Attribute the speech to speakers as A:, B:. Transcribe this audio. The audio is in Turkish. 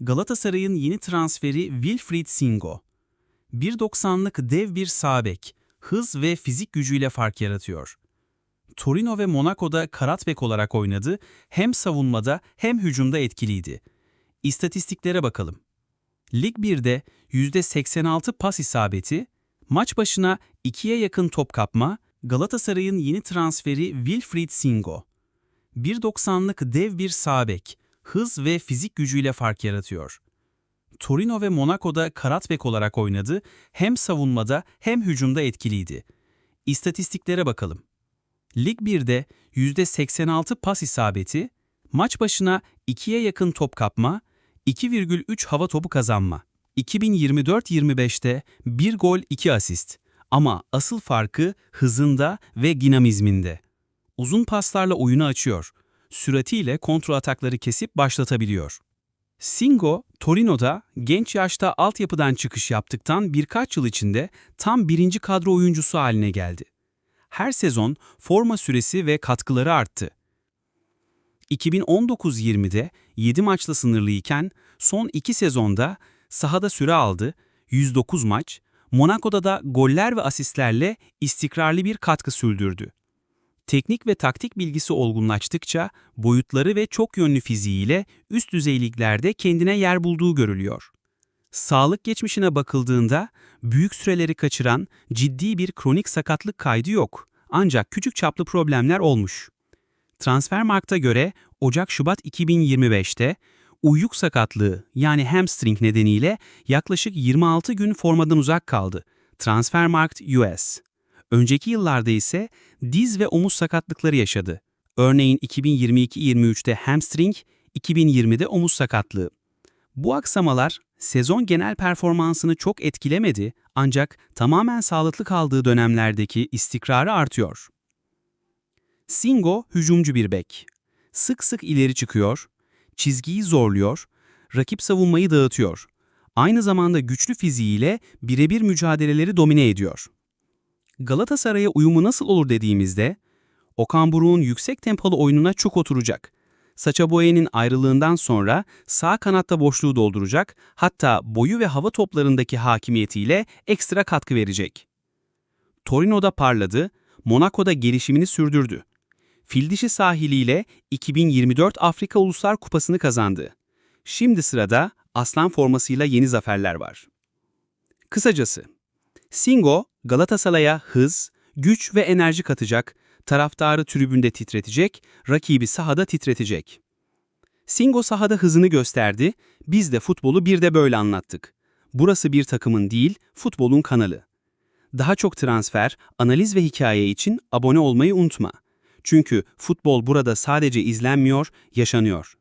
A: Galatasaray'ın yeni transferi Wilfried Singo. 1.90'lık dev bir sağ bek, hız ve fizik gücüyle fark yaratıyor. Torino ve Monaco'da kanat bek olarak oynadı, hem savunmada hem hücumda etkiliydi. İstatistiklere bakalım. Lig 1'de %86 pas isabeti, maç başına 2'ye yakın top kapma, Galatasaray'ın yeni transferi Wilfried Singo. 1.90'lık dev bir sağ bek, hız ve fizik gücüyle fark yaratıyor. Torino ve Monaco'da kanat bek olarak oynadı, hem savunmada hem hücumda etkiliydi. İstatistiklere bakalım. Lig 1'de %86 pas isabeti, maç başına 2'ye yakın top kapma, 2,3 hava topu kazanma. 2024-25'te 1 gol 2 asist. Ama asıl farkı hızında ve dinamizminde. Uzun paslarla oyunu açıyor. Süratiyle kontrol atakları kesip başlatabiliyor. Singo, Torino'da genç yaşta altyapıdan çıkış yaptıktan birkaç yıl içinde tam birinci kadro oyuncusu haline geldi. Her sezon forma süresi ve katkıları arttı. 2019-20'de 7 maçla sınırlıyken son 2 sezonda sahada süre aldı, 109 maç, Monaco'da da goller ve asistlerle istikrarlı bir katkı sürdürdü. Teknik ve taktik bilgisi olgunlaştıkça boyutları ve çok yönlü fiziğiyle üst düzey liglerde kendine yer bulduğu görülüyor. Sağlık geçmişine bakıldığında büyük süreleri kaçıran ciddi bir kronik sakatlık kaydı yok. Ancak küçük çaplı problemler olmuş. Transfermarkt'a göre Ocak-Şubat 2025'te uyuk sakatlığı yani hamstring nedeniyle yaklaşık 26 gün formadan uzak kaldı. Transfermarkt US. Önceki yıllarda ise diz ve omuz sakatlıkları yaşadı. Örneğin 2022-23'te hamstring, 2020'de omuz sakatlığı. Bu aksamalar sezon genel performansını çok etkilemedi ancak tamamen sağlıklı kaldığı dönemlerdeki istikrarı artıyor. Singo hücumcu bir bek. Sık sık ileri çıkıyor, çizgiyi zorluyor, rakip savunmayı dağıtıyor. Aynı zamanda güçlü fiziğiyle birebir mücadeleleri domine ediyor. Galatasaray'a uyumu nasıl olur dediğimizde, Okan Buruk'un yüksek tempolu oyununa çok oturacak. Saça Boye'nin ayrılığından sonra sağ kanatta boşluğu dolduracak, hatta boyu ve hava toplarındaki hakimiyetiyle ekstra katkı verecek. Torino'da parladı, Monaco'da gelişimini sürdürdü. Fildişi sahiliyle 2024 Afrika Uluslar Kupası'nı kazandı. Şimdi sırada aslan formasıyla yeni zaferler var. Kısacası, Singo, Galatasaray'a hız, güç ve enerji katacak, taraftarı tribünde titretecek, rakibi sahada titretecek. Singo sahada hızını gösterdi, biz de futbolu bir de böyle anlattık. Burası bir takımın değil, futbolun kanalı. Daha çok transfer, analiz ve hikaye için abone olmayı unutma. Çünkü futbol burada sadece izlenmiyor, yaşanıyor.